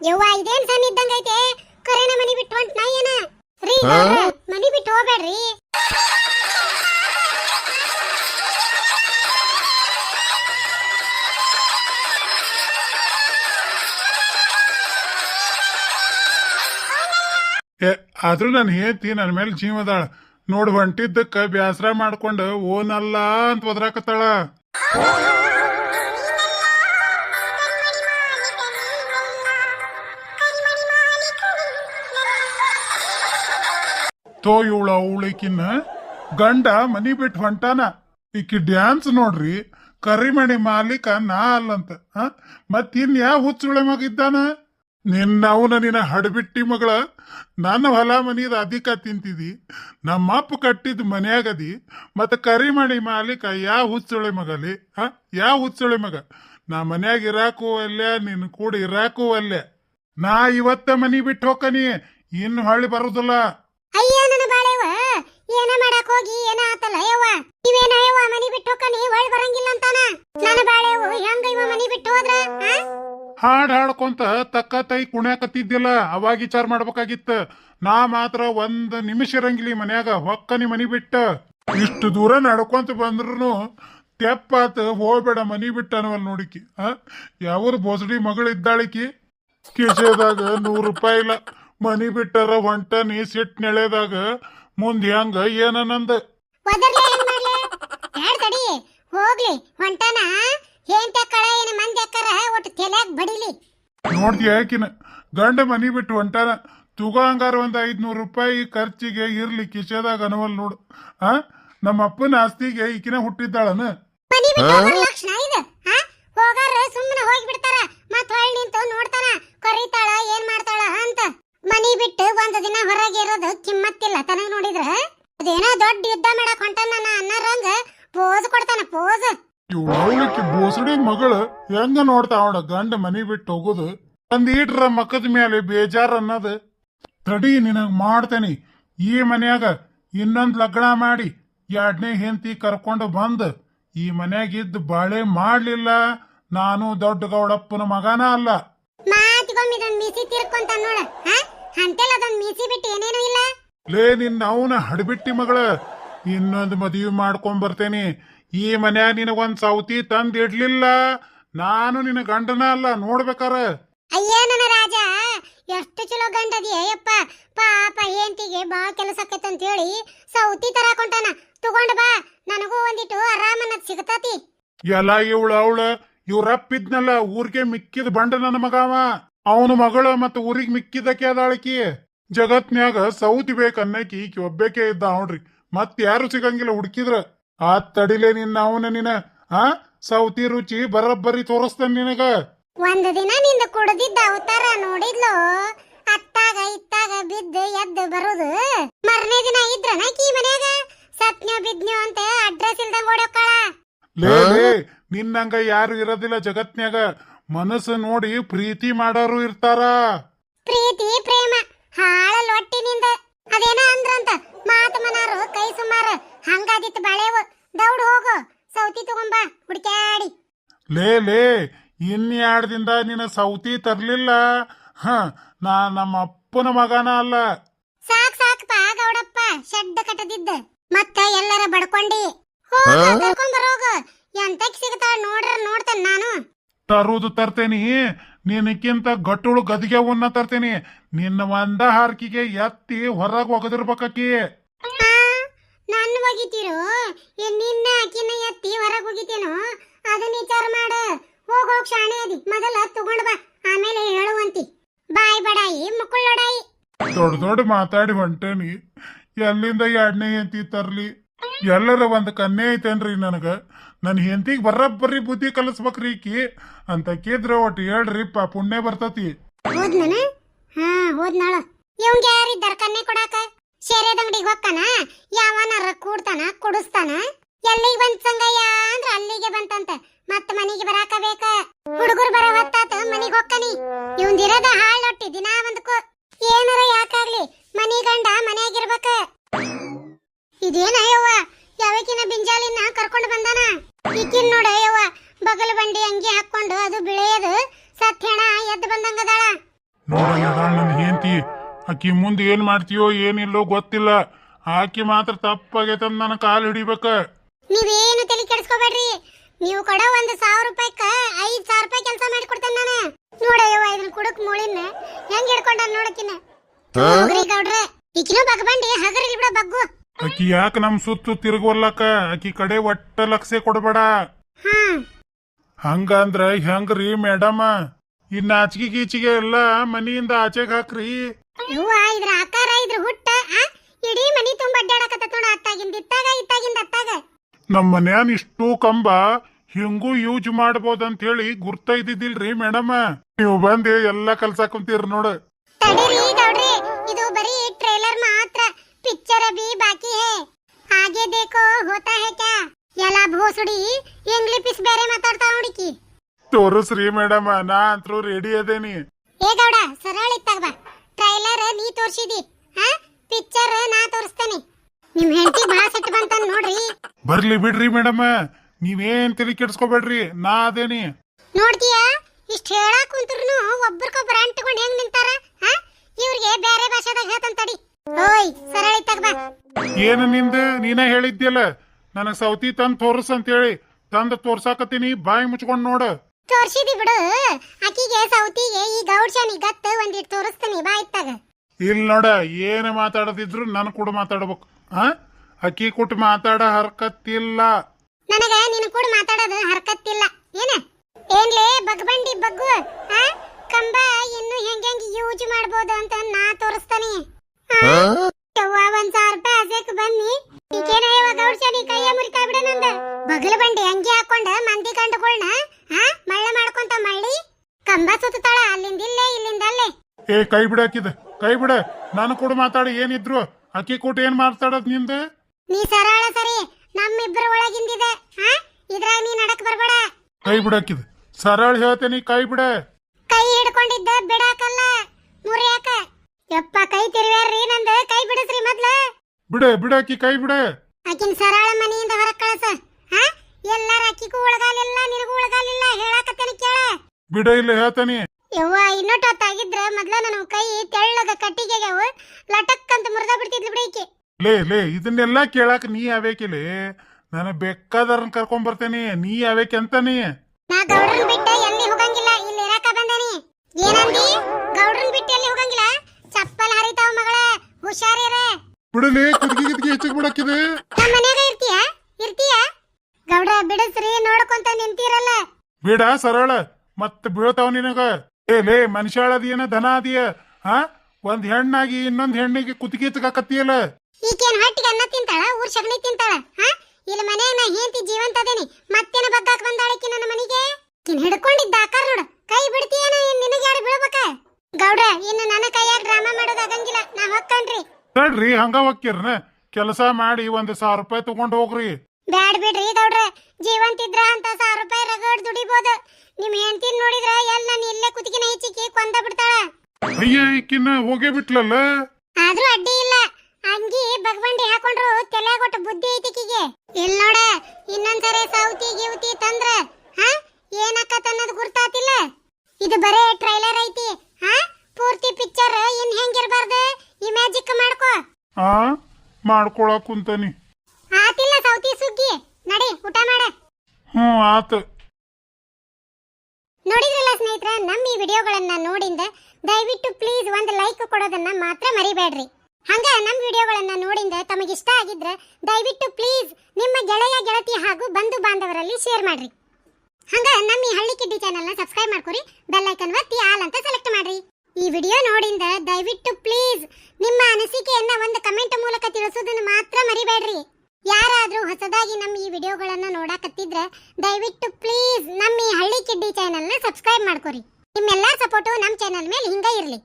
ಯವ್ವ ಇದೇನ್ ಸಣ್ಣ ಇದ್ದಂಗ ಐತೆ? ಕರೆನ ಮನಿ ಬಿಟ್ಟು ಹೊಂಟ್ ನಾ ಏನ? ರೀ ಗೌಡ್ರ, ಮನಿ ಬಿಟ್ಟು ಹೋಗ್ಬೇಡ್ರಿ. ಏ ಆದ್ರೂ ನಾನು ಹೇಳ್ತಿ ನನ್ನ ಮೇಲೆ ಜೀವದಾಳ ನೋಡ್ ಹೊಂಟಿದ್ದಕ್ಕ ಬ್ಯಾಸರ ಮಾಡ್ಕೊಂಡು ಓನಲ್ಲ ಅಂತ ಒದ್ರಾಕತ್ತಾಳ. ತೋ ಇವಳ ಅವಳಿಕಿನ್ನ ಗಂಡ ಮನಿ ಬಿಟ್ಟು ಹೊಂಟಾನ. ಈಕಿ ಡ್ಯಾನ್ಸ್ ನೋಡ್ರಿ, ಕರಿಮಣಿ ಮಾಲೀಕ ನಾ ಅಲ್ಲಂತ ಮತ್ ಇನ್ ಯಾವ ಹುಚ್ಚುಳೆ ಮಗ ಇದ್ದಾನ? ನಿನ್ನ ಅವನ ನಿನ್ನ ಹಡಬಿಟ್ಟಿ ಮಗಳ, ನನ್ನ ಹೊಲ ಮನಿದ ಅಧಿಕ ತಿಂತಿದಿ, ನಮ್ಮ ಅಪ್ಪ ಕಟ್ಟಿದ ಮನೆಯಾಗದಿ, ಮತ್ತ ಕರಿಮಣಿ ಮಾಲೀಕ ಯಾವ ಹುಚ್ಚುಳೆ ಮಗಲಿ ಹ ಯಾವ ಹುಚ್ಚುಳೆ ಮಗ? ನಾ ಮನ್ಯಾಗ ಇರಾಕು ಅಲ್ಲೇ ನಿನ್ನ ಕೂಡ ಇರಾಕು ಅಲ್ಲೇ. ನಾ ಇವತ್ತ ಮನಿ ಬಿಟ್ಟು ಹೋಗನಿ ಇನ್ನು ಹಳ್ಳಿ ಬರುದಿಲ್ಲ. ಅಯ್ಯ ನನ್ನ ಬಾಳೆವ ಏನ ಮಾಡಕ್ ಹೋಗಿ, ಏನ ಆತಲ್ಲ ಯವ್ವ? ನೀವೇನ ಯವ್ವ, ಮನಿ ಬಿಟ್ಟು ಹೋಗ್ಕನಿ ಒಳ್ ಬರಂಗಿಲ್ಲ ಅಂತಾನ? ನನ್ನ ಬಾಳೆವು ಹೆಂಗ ಇವ ಮನಿ ಬಿಟ್ಟು ಹೋದ್ರ ಹಾಡ್ ಹಾಡ್ಕೊಂತ ತಕ್ಕ ತೈ ಕುಣ್ಯಾಕತ್ತಿದ್ದಿಲ್ಲ, ಅವಾಗ ವಿಚಾರ ಮಾಡ್ಬೇಕಾಗಿತ್ತು. ನಾ ಮಾತ್ರ ಒಂದ್ ನಿಮಿಷ ಇರಂಗಿಲ್ಲ ಈ ಮನ್ಯಾಗ, ಹೊಕ್ಕನಿ ಮನಿ ಬಿಟ್ಟ. ಇಷ್ಟು ದೂರ ನಡ್ಕೊಂತ ಬಂದ್ರು ತೆಪ್ಪಾತ ಹೋಗ್ಬೇಡ ಮನಿ ಬಿಟ್ಟ ನೋಡಿಕಿ, ಆ? ಯಾವ್ರ ಬೋಸಡಿ ಮಗಳು ಇದ್ದಾಳಿಕಿ ಕಿಶೆದಾಗ ನೂರು ರೂಪಾಯಿ ಇಲ್ಲ. ಮನಿ ಬಿಟ್ಟರ ನೀ ಸಿಟ್ ನೆಳೆದಾಗ ಮುಂದ್ ಹೆಂಗ ಏನನಂದ ಒದರ್ಲೆ ಏನ್ ಮಾಡ್ಲೆ? ಬ್ಯಾಡ್ ತಡಿ. ಹೋಗ್ಲಿ. ಹೊಂಟಾನ ಏನ್ ಕಳ ಏನ ಮಂದಿ ಅಕ್ಕರ ಒಟ್ಟು ತೆಲ್ಯಾಗ ಬಡಿಲಿ. ನೋಡ್ದಿ ಯಾಕಿನ ಗಂಡ ಮನಿ ಬಿಟ್ಟು ಹೊಂಟಾನ ತುಗೋ ಹಂಗಾರ ಒಂದ್ ಐದ್ನೂರು ರೂಪಾಯಿ ಖರ್ಚಿಗೆ ಇರ್ಲಿ ಕಿಶೆದಾಗ ಅನವಲ್ ನೋಡು. ಆ? ನಮ್ಮ ಅಪ್ಪನ ಆಸ್ತಿಗೆ ಈಕಿನ ಹುಟ್ಟಿದ್ದಾಳನ? ಮನಿ ಬಿಟ್ಟು ಹೋಗೋ ಲಕ್ಷಣ ಇದು ಆ? ಹೋಗಾರ ಸುಮ್ಮನೆ ಹೋಗಿ ಬಿಡ್ತಾರ ಮತ್ ಹೊಳ್ ನಿಂತು ನೋಡ್ತಾನ. ಕರೀತಾಳ ಏನ್ ಮಾಡ್ತಾಳ? ಮನಿ ಬಿಟ್ಟು ಒಂದ್ ದಿನ ಹೊರಗೆ ಇರೋದು ಕಿಮ್ಮತ್ತಿಲ್ಲ. ತನಗ ನೋಡಿದ್ರ ಅದೇನೋ ದೊಡ್ಡ ಯುದ್ಧ ಮಾಡಕ್ ಹೊಂಟಾನ ನನ್ನ ಅಣ್ಣರಂಗ ಪೋಸ್ ಕೊಡ್ತಾನ ಪೋಸ್. ಇವಳಕ್ಕೆ ಬೋಸಡಿ ಮಗಳು ಹೆಂಗ ನೋಡ್ತಾ ಅವಳ ಗಂಡ ಮನಿ ಬಿಟ್ಟು ಹೋಗುದು? ಒಂದ್ ಈಟ್ರ ಮಕ್ಕದ ಮೇಲೆ ಬೇಜಾರ್ ಅನ್ನೋದು. ತಡಿ ನಿನಗ್ ಮಾಡ್ತೇನಿ. ಈ ಮನ್ಯಾಗ ಇನ್ನೊಂದ್ ಲಗ್ನ ಮಾಡಿ ಎರಡನೇ ಹೆಂಡತಿ ಕರ್ಕೊಂಡು ಬಂದ್ ಈ ಮನ್ಯಾಗ ಇದ್ದು ಬಾಳೆ ಮಾಡ್ಲಿಲ್ಲ. ನಾನು ದೊಡ್ಡ ಗೌಡಪ್ಪನ ಮಗನ ಅಲ್ಲ. ಮಾತಿಗೊಮ್ಮೆ ಮೀಸಿ ತಿರ್ಕೊಂತ ನೋಡ ಹಾ ಅದೊಂದು ಮೀಸಿ ಬಿಟ್ಟು ಏನೇನು ಇಲ್ಲ? ಲೇ ನಿನ್ನ ಅವನ ಹಡಬಿಟ್ಟಿ ಮಗಳ ಇನ್ನೊಂದು ಮದುವೆ ಮಾಡ್ಕೊಂಡ್ ಬರ್ತೇನೆ. ಈ ಮನ್ಯಾಗ ನಿನಗೊಂದ್ ಸೌತಿ ತಂದ್ ಇಡ್ಲಿಲ್ಲ ನಾನು ನಿನ್ನ ಗಂಡನ ಅಲ್ಲ ನೋಡ್ಬೇಕಾರ. ಅಯ್ಯೋ ನನ್ನ ರಾಜ ಎಷ್ಟು ಚಲೋ ಗಂಡದಿ ಅಯ್ಯಪ್ಪ ಪಾಪ ಹೆಂಡತಿಗೆ ಬಾ ಕೆಲಸ ಅಂತ ಹೇಳಿ ಸೌತಿ ತರಾಕೊಂಟಾನ ತಗೊಂಡ್ ಬಾ ನನಗೂ ಒಂದಿಟ್ಟು ಆರಾಮನ್ನ ಸಿಗತತಿ. ಎಲ್ಲ ಇವಳು ಅವಳ ಇವ್ರಪ್ಪಿದ್ನಲ್ಲ ಊರಿಗೆ ಮಿಕ್ಕಿದ ಬಂಡ ನನ್ನ ಮಗವ. ಅವನ ಮಗಳು ಮತ್ತ ಊರಿಗೆ ಮಿಕ್ಕಿದ್ದಕ್ಕೆ ಅದಾಳಕಿ ಜಗತ್ನ್ಯಾಗ ಸೌತಿ ಬೇಕನ್ನಕಿ ಈಕಿ ಒಬ್ಬೇಕೆ ಇದ್ದ ನೋಡ್ರಿ. ಮತ್ ಯಾರು ಸಿಗಂಗಿಲ್ಲ ಹುಡುಕಿದ್ರ. ಆ ತಡಿಲೆ ನಿನ್ನ ಅವನ ನಿನ ಆ? ಸೌತಿ ರುಚಿ ಬರಬ್ಬರಿ ತೋರಿಸ್ತಾನ ನಿನಗ. ಒಂದ್ ದಿನ ನಿಂದ ಕುಡ್ದಿದ್ದ ಅವತಾರ ನೋಡಿದ್ಲು? ಅತ್ತಾಗ ಇತ್ತಾಗ ಬಿದ್ದು ಎದ್ದು ಬರುದು. ಮರನೇ ದಿನ ಇದ್ರನ ಕೀ ಮನ್ಯಾಗ? ಸತ್ನ್ಯೋ ಬಿದ್ನ್ಯೋ ಅಂತ ಅಡ್ರೆಸ್ ಇಲ್ದಂಗ ಓಡೋಕಾಳ ಲೇ ಲೇ ನಿನ್ನಂಗ ಯಾರು ಇರೋದಿಲ್ಲ ಜಗತ್ನ್ಯಾಗ. ಮನಸ್ಸು ನೋಡಿ ಪ್ರೀತಿ ಮಾಡೋರು ಇರ್ತಾರ. ಪ್ರೀತಿ ಪ್ರೇಮ ಹಾಳಲ್ ಹೊಟ್ಟಿನಿಂದ ಅದೇನ ಅಂದ್ರಂತ? ಮಾತು ಮನಾರು ಕೈ ಸುಮಾರು ಹಂಗಾದಿತ್ತು ಬಾಳೆವು. ದೌಡ್ ಹೋಗು. ಸೌತಿ ತಗೊಂಬ ಹುಡ್ಕ್ಯಾಡಿ. ಲೇ ಲೇ ಇನ್ಯಾಡ್ದಿಂದ ನಿನ್ನ ಸೌತಿ ತರ್ಲಿಲ್ಲ? ಹ ನಾ ನಮ್ಮ ಅಪ್ಪನ ಮಗನ ಅಲ್ಲ. ಸಾಕ್ ಸಾಕಪ್ಪ ಗೌಡಪ್ಪ. ಶೆಡ್ ಕಟ್ಟದಿದ್ದ. ಮತ್ತೆ ಎಲ್ಲರ ಬಡ್ಕೊಂಡಿ. ಹೋಗ ಹೋಗು ಎಂತಕ್ ಸಿಗ್ತಾಳ ನೋಡ್ರ ನೋಡ್ತೇನೆ ನಾನು. ತರುವುದು ತರ್ತೇನಿ. ನಿನಕ್ಕಿಂತ ಗಟ್ಟುಳು ಗದಿಗೆ ಉನ್ನ ತರ್ತೇನಿ. ನಿನ್ನ ಒಂದ ಹಾರ್ಕಿಗೆ ಎತ್ತಿ ಹೊರಗೆ ಒಗದಿರ್ಬೇಕಿ ನನ್ನ ಒಗಿತಿರು? ನಿನ್ನ ಅಕ್ಕಿನ ಎತ್ತಿ ಹೊರಗೆ ಒಗಿತೇನು? ಅದನ್ನ ವಿಚಾರ ಮಾಡ. ಹೋಗ್ ಹೋಗ್ ಶಾಣೆ ಅದಿ. ಮೊದಲ ತಗೊಂಡ್ ಬಾ. ಆಮೇಲೆ ಹೇಳುವಂತಿ. ಬಾಯ್ ಬಡಾಯಿ ಮುಕ್ಕುಳ್ಳೊಡಾಯಿ ದೊಡ್ಡ ದೊಡ್ಡ ಮಾತಾಡಿ ಹೊಂಟೇನಿ. ಎಲ್ಲಿಂದ ಎರಡನೇ ಎಂತಿ ತರ್ಲಿ? ಎಲ್ಲರ ಒಂದ್ ಕನ್ನೆ ಐತೇನ್ರಿ ನನಗ? ನನ್ನ ಹೆಂಡತಿಗೆ ಬರಬ್ಬರಿ ಬುದ್ಧಿ ಕಲಿಸ್ಬೇಕ್ರಿ ಈಕಿ. ಅಂತ ಕೇದ್ರ ಒಟ್ಟು ಹೇಳ್ರಿಪ್ಪ ಪುಣ್ಯ ಬರ್ತತಿ. ಹೋದ್ನನ ಹಾ ಹೋದ್ನಾಳ ಇವಂಗ ಯಾರಿದ್ದಾರ ಕನ್ನೆ ಕೊಡಾಕ? ಶೇರೆದ ಅಂಗಡಿಗೆ ಹೋಗ್ತಾನ? ಯಾವನಾರ ಕೂಡ್ತಾನ? ಕುಡಿಸ್ತಾನ? ಎಲ್ಲಿಗೆ ಬಂತ ಸಂಗಯ್ಯ ಅಂದ್ರ ಅಲ್ಲಿಗೆ ಬಂತಂತ. ಮತ್ತ ಮನಿಗೆ ಬರಾಕ ಬೇಕ? ಹುಡುಗರು ಬರೋ ಹೊತ್ತಾತ, ಮನಿಗೆ ಹೋಗ್ತಾನಿ ಇವಂದಿರದ ಹಾಳ್ ದಿನ ದಿನಾ ಒಂದಕ್ಕೂ ಆಕಿ ಮುಂದೆ ಏನ್ ಮಾಡ್ತೀಯೋ ಏನಿಲ್ಲೋ ಗೊತ್ತಿಲ್ಲ. ಆಕಿ ಮಾತ್ರ ತಪ್ಪಾಗೈತಂದ ನನ್ನ ಕಾಲು ಹಿಡಿಬೇಕ. ನೀವೇನು ತಲೆ ಕೆಡಿಸ್ಕೋಬೇಡ್ರಿ? ನೀವು ಕೊಡೋ ಒಂದು ಸಾವಿರ ರೂಪಾಯಿಕ ಐದು ಸಾವಿರ ರೂಪಾಯಿ ಕೆಲಸ ಮಾಡಿ ಕೊಡ್ತೇನೆ ನಾನು ನೋಡಯ್ಯವ ಇದನ್ನ ಕುಡಕ್ ಮೂಳಿನ ಹೆಂಗ್ ಹಿಡ್ಕೊಂಡ ನೋಡಕಿನ ಗೌಡ್ರೆ. ಈಕಿನೂ ಬಗ್ಬಂಡಿ ಹಗರಿ ಬಿಡ ಬಗ್ಗು. ಆಕಿ ಯಾಕೆ ನಮ್ ಸುತ್ತು ತಿರುಗುವಲ್ಲಕ್ಕ? ಆಕಿ ಕಡೆ ಒಟ್ಟ ಲಕ್ಷೆ ಕೊಡಬೇಡ. ಹಂಗಂದ್ರ ಹೆಂಗ್ರಿ ಮೇಡಮ್? ಇನ್ನ ನಾಚಿಕೆ ಗೀಚಿಗೆ ಎಲ್ಲ ಮನಿಯಿಂದ ಆಚೆಗೆ ಹಾಕ್ರಿ. ಯವ್ವ ಇದ್ರ ಆಕಾರ ಇದ್ರ ಹುಟ್ಟ ಆ? ಇಡೀ ಮನಿ ತುಂಬ ಅಡ್ಡಾಡಕತ್ತ ನೋಡ ಅತ್ತಾಗಿಂದ ಇತ್ತಾಗ ಇತ್ತಾಗಿಂದ ಅತ್ತಾಗ. ನಮ್ಮ ಮನ್ಯಾನ್ ಇಷ್ಟು ಕಂಬ ಹಿಂಗೂ ಯೂಸ್ ಅಂತ ಹೇಳಿ ಗುರ್ತ ಇದ್ದಿದ್ದಿಲ್ರಿ ಮೇಡಮ್. ನೀವು ಬಂದು ಎಲ್ಲ ಕಲ್ಸಾಕೊಂತೀರಿ ನೋಡು. ತಡೀರಿ ಗೌಡ್ರಿ ಇದು ಬರೀ ಟ್ರೇಲರ್ ಮಾತ್ರ. ಪಿಕ್ಚರ್ ಬಿ ಬಾಕಿ ಹೇ. ಹಾಗೆ ದೇಖೋ ಹೋತಾ ಹೇ ಕ್ಯಾ ಎಲ್ಲ ಭೋಸುಡಿ ಇಂಗ್ಲಿಷ್ ಬೇರೆ ಮಾತಾಡ್ತಾ ಹುಡುಕಿ ತೋರಿಸ್ರಿ ಮೇಡಮ್ ನಾ ಅಂತರೂ ರೆಡಿ ಅದೇನಿ. ಏ ಗೌಡ ಸರಳ ಇತ್ತಾಗ ಬಾ. ಟ್ರೈಲರ್ ನೀ ತೋರ್ಸಿದಿ. ಹಾ? ಪಿಕ್ಚರ್ ನಾ ತೋರಿಸ್ತೇನೆ. ನಿಮ್ ಹೆಂಡತಿ ಬಹಳ ಸಿಟ್ಟು ಬಂತ ನೋಡ್ರಿ. ಬರ್ಲಿ ಬಿಡ್ರಿ ಮೇಡಮ್. ನೀವೇನ್ ತಲೆ ಕೆಡ್ಸ್ಕೊಬೇಡ್ರಿ. ನಾ ಅದೇನಿ. ನೋಡ್ತೀಯ? ಇಷ್ಟ ಹೇಳಾ ಕುಂತ್ರು ಒಬ್ರಿಗೊಬ್ರ ಅಂಟ್ಕೊಂಡ್ ಹೆಂಗ್ ನಿಂತಾರ? ಹಾ? ಇವ್ರಿಗೆ ಬೇರೆ ಭಾಷೆದಾಗ ಹೇಳ್ತಂತಡಿ ಓಯ್ ಸರಳಿ ತಗ ಬಾ. ಏನು ನಿಂದ? ನೀನ ಹೇಳಿದ್ಯಲ್ಲ. ನನಗ್ ಸೌತಿ ತಂದ್ ಅಂತ ಹೇಳಿ ತಂದ ತೋರ್ಸಾಕತ್ತೀನಿ. ಬಾಯಿ ಮುಚ್ಕೊಂಡ್ ನೋಡ. ತೋರ್ಸಿದಿ ಬಿಡು. ಆಕಿಗೆ ಸೌತಿಗೆ ಈ ಗೌಡ್ಶಾನಿ ಗತ್ತ ಒಂದಿಟ್ ತೋರಿಸ್ತೀನಿ ಬಾ ಇತ್ತಾಗ. ಇಲ್ಲಿ ನೋಡ ಏನೇ ಮಾತಾಡದಿದ್ರು ನಾನು ಕೂಡ ಮಾತಾಡ್ಬೇಕು. ಆ? ಅಕ್ಕಿ ಕೊಟ್ಟು ಮಾತಾಡ ಹರ್ಕತ್ತಿಲ್ಲ. ನನಗ ನಿನ್ ಕೂಡ ಮಾತಾಡೋದು ಹರ್ಕತ್ತಿಲ್ಲ. ಏನ? ಏನ್ಲೇ ಬಗ್ಬಂಡಿ ಬಗ್ಗು ಆ? ಕಂಬ ಇನ್ನು ಹೆಂಗ್ ಹೆಂಗ್ ಯೂಸ್ ಮಾಡ್ಬೋದು ಅಂತ ನಾ ತೋರಿಸ್ತಾನೆ. ಒಂದ್ ಸಾವಿರ ರೂಪಾಯಿ ಹಸಕ್ ಬನ್ನಿ. ಬಿಡ ಬಗಲ ಬಂಡಿ ಅಂಗಿ ಹಾಕೊಂಡ ಮಂದಿ ಕಂಡುಕೊಳ್ನ? ಹಾ ಮಳ್ಳ ಮಾಡ್ಕೊಂತ ಮಳ್ಳಿ? ಕಂಬ ಸುತ್ತಾಳ ಅಲ್ಲಿಂದ ಇಲ್ಲೇ ಇಲ್ಲಿಂದ ಅಲ್ಲೇ ಏ ಕೈ ಬಿಡ ಹಾಕಿದ ಕೈ ಬಿಡ. ನಾನು ಕೂಡ ಮಾತಾಡಿ ಏನಿದ್ರು ಅಕ್ಕಿ ಕೂಟ ಏನ್ ಮಾತಾಡದ್ನಿಂದ? ನೀ ಸರಳ ಸರಿ ನಮ್ಮಿಬ್ಬರ ಒಳಗಿಂದಿದೆ ಹಾ ಇದ್ರಾಗ ನೀ ನಡಕ್ ಬರ್ಬೇಡ. ಕೈ ಬಿಡಾಕಿದ ಸರಳ ಹೇಳ್ತೇನಿ ಕೈ ಬಿಡ. ಕೈ ಹಿಡ್ಕೊಂಡಿದ್ದ ಬಿಡಾಕಲ್ಲ ಮುರಿಯಾಕ. ಯಪ್ಪ ಕೈ ತಿರುವ್ಯಾರ್ರಿ ನಂದ ಕೈ ಬಿಡಸ್ರಿ ಮೊದ್ಲ. ಬಿಡ ಬಿಡಾಕಿ ಕೈ ಬಿಡ. ಆಕಿನ ಸರಳ ಮನೆಯಿಂದ ಹೊರ ಕಳಸ ಹಾ? ಎಲ್ಲಾರ ಅಕ್ಕಿಗೂ ಒಳಗಾಲಿಲ್ಲ ನಿನಗೂ ಒಳಗಾಲಿಲ್ಲ ಹೇಳಾಕತ್ತೇನೆ ಕೇಳ. ಬಿಡ ಇಲ್ಲ ಹೇಳ್ತಾನೆ. ಯವ್ವ ಇನ್ನೊಟ್ಟೊತ್ತಾಗಿದ್ರ ಮೊದ್ಲ ನನ್ನ ಕೈ ತೆಳ್ಳಗ ಕಟ್ಟಿಗೆಗೆ ಲಟಕ್ ಅಂತ ಮುರಿದ ಬಿಡ್ತಿದ್ಲು ಬಿಡಿ ಈಕಿ. ಲೇ ಲೇ ಇದನ್ನೆಲ್ಲ ಕೇಳಾಕ ನೀ ಯಾವೇಕಿಲೆ ನಾನು ಬೇಕಾದವ್ರನ್ನ ಕರ್ಕೊಂಡ್ ಬರ್ತೇನಿ ನೀ ಯಾವೇಕೆ ಅಂತಾನಿ. ನಾ ಗೌಡ್ರನ್ ಬಿಟ್ಟ ಎಲ್ಲಿ ಹೋಗಂಗಿಲ್ಲ ಇಲ್ಲಿ ಇರಾಕ ಬಂದೇನಿ. ಏನಂದಿ? ಗೌಡ್ರನ್ ಬಿಟ್ಟ ಎಲ್ಲಿ ಹೋಗಂಗಿಲ್ಲ? ಚಪ್ಪಲ್ ಹರಿತಾವ ಮಗಳ ಹುಷಾರಿರ ಬಿಡಲಿ ಕುದ್ಗಿ ಗಿದ್ಗಿ ಹೆಚ್ಚಿಗೆ ಬಿಡಕ್ಕಿದೆ. ನಮ್ಮ ಮನೆಗೆ ಇರ್ತೀಯ? ಇರ್ತೀಯ? ಗೌಡ ಬಿಡಸ್ರಿ ನೋಡ್ಕೊಂತ ನಿಂತಿರಲ್ಲ. ಬಿಡ ಸರಳ. ಮತ್ ಬೀಳ್ತಾವ ನಿನಗ. ಏ ಲೇ ಮನುಷ್ಯಾಳದಿಯನ ಧನ ದನ ಅದಿಯ ಹಾ ಒಂದ್ ಹೆಣ್ಣಾಗಿ ಇನ್ನೊಂದ್ ಹೆಣ್ಣಿಗೆ ಕುತ್ತಿಗೆ ತಗಕತ್ತಿಯಲ್ಲ ಈಕೇನ್ ಹೊಟ್ಟಿಗೆ ಅನ್ನ ತಿಂತಾಳ? ಊರ್ ಸಗಣಿ ತಿಂತಾಳ? ಹಾ? ಇಲ್ಲಿ ಮನೆಯನ್ನ ನಾ ಹೇಂತಿ ಜೀವಂತ ಅದೇನಿ. ಮತ್ತೇನ ಬಗ್ಗಾಕ್ ಬಂದಾಳಕಿ ನನ್ನ ಮನೆಗೆ? ಕಿನ್ ಹಿಡ್ಕೊಂಡಿದ್ದ ಆಕಾರ ನೋಡು. ಕೈ ಬಿಡ್ತೀಯನ? ಇನ್ ನಿನಗೆ ಯಾರು ಬೀಳ್ಬೇಕ? ಗೌಡ ಇನ್ನು ನನ್ನ ಕೈಯಾಗ ಡ್ರಾಮಾ ಮಾಡೋದಾಗಂಗಿಲ್ಲ ನಾ ಹೊಕ್ಕನ್ರಿ. ತಡ್ರಿ ಹಂಗ ಹೋಗ್ಕಿರ್ನ ಕೆಲಸ ಮಾಡಿ ಒಂದ್ ಸಾವಿರ ರೂಪಾಯಿ ತಗೊಂಡ್ ಹೋಗ್ರಿ. ಬ್ಯಾಡ್ ಬಿಡ್ರಿ ಗೌಡ್ರ. ಜೀವಂತ ಇದ್ರ ಅಂತ ಸಾವಿರ ರೂಪಾಯಿ ರಗಡ್ ದುಡಿಬೋದು. ನಿಮ್ ಹೆಂಡತಿ ನೋಡಿದ್ರ ಎಲ್ ನಾನು ಇಲ್ಲೇ ಕುತ್ಕಿನ ಹೆಚ್ಚಿಕ್ಕಿ ಕೊಂದ ಬಿಡ್ತಾಳ. ಅಯ್ಯ ಈಕಿನ ಹೋಗೇ ಬಿಟ್ಲಲ್ಲ? ಆದ್ರೂ ಅಡ್ಡಿ ಇಲ್ಲ. ಅಂಗಿ ಬಗ್ಬಂಡಿ ಹಾಕೊಂಡ್ರು ತಲೆ ಕೊಟ್ಟು ಬುದ್ಧಿ ಐತಿಕಿಗೆ ಇಲ್ ನೋಡ ಇನ್ನೊಂದ್ಸರಿ ಸೌತಿ ಗಿವತಿ ತಂದ್ರ ಹ? ಏನಾಕತ್ ಅನ್ನೋದು ಗುರ್ತಾತಿಲ್ಲ? ಇದು ಬರೇ ಟ್ರೈಲರ್ ಐತಿ ಹಾ ಪೂರ್ತಿ ಪಿಕ್ಚರ್ ಇನ್ ಹೆಂಗಿರ್ಬಾರ್ದು ಇಮ್ಯಾಜಿಕ್ ಮಾಡ್ಕೋ ಆ ಮಾಡ್ಕೊಳಕ್ ಕುಂತಾನಿ. ಆತಿಲ್ಲ ಸೌತಿ ಸುಗ್ಗಿ. ನಡಿ ಊಟ ಮಾಡ. ಹ್ಞೂ ಆತ. ನೋಡಿದ್ರಲ್ಲ ಸ್ನೇಹಿತರ ನಮ್ಮ ಈ ವಿಡಿಯೋಗಳನ್ನ ನೋಡಿಂದ ದಯವಿಟ್ಟು ಪ್ಲೀಸ್ ಒಂದು ಲೈಕ್ ಕೊಡೋದನ್ನ ಮಾತ್ರ ಮರಿಬೇಡ್ರಿ. ಹಂಗ ನಮ್ಮ ವಿಡಿಯೋಗಳನ್ನ ನೋಡಿಂದ ತಮಗೆ ಇಷ್ಟ ಆಗಿದ್ರೆ ದಯವಿಟ್ಟು ಪ್ಲೀಸ್ ನಿಮ್ಮ ಗೆಳೆಯ ಗೆಳತಿ ಹಾಗೂ ಬಂಧು ಬಾಂಧವರಲ್ಲಿ ಶೇರ್ ಮಾಡ್ರಿ. ಹಂಗ ನಮ್ಮ ಈ ಹಳ್ಳಿ ಕಿಡ್ಡಿ ಚಾನೆಲ್ನ ಸಬ್ಸ್ಕ್ರೈಬ್ ಮಾಡ್ಕೊರಿ ಬೆಲ್ ಐಕನ್ ಒತ್ತಿ ಆಲ್ ಅಂತ ಸೆಲೆಕ್ಟ್ ಮಾಡ್ರಿ. ಈ ವಿಡಿಯೋ ನೋಡಿಂದ ದಯವಿಟ್ಟು ಪ್ಲೀಸ್ ನಿಮ್ಮ ಅನಿಸಿಕೆಯನ್ನ ಒಂದು ಕಮೆಂಟ್ ಮೂಲಕ ತಿಳಿಸೋದನ್ನು ಮಾತ್ರ ಮರಿಬೇಡ್ರಿ. ಯಾರಾದರೂ ಹೊಸದಾಗಿ ನಮ್ಮ ಈ ವಿಡಿಯೋಗಳನ್ನ ನೋಡಾಕತ್ತಿದ್ರೆ ದಯವಿಟ್ಟು ಪ್ಲೀಸ್ ನಮ್ಮ ಈ ಹಳ್ಳಿ ಕಿಡ್ಡಿ ಚಾನೆಲ್ನ ಸಬ್ಸ್ಕ್ರೈಬ್ ಮಾಡ್ಕೊರಿ. ನಿಮ್ಮೆಲ್ಲಾ ಸಪೋರ್ಟು ನಮ್ಮ ಚಾನೆಲ್ ಮೇಲೆ ಹಿಂಗ ಇರಲಿ.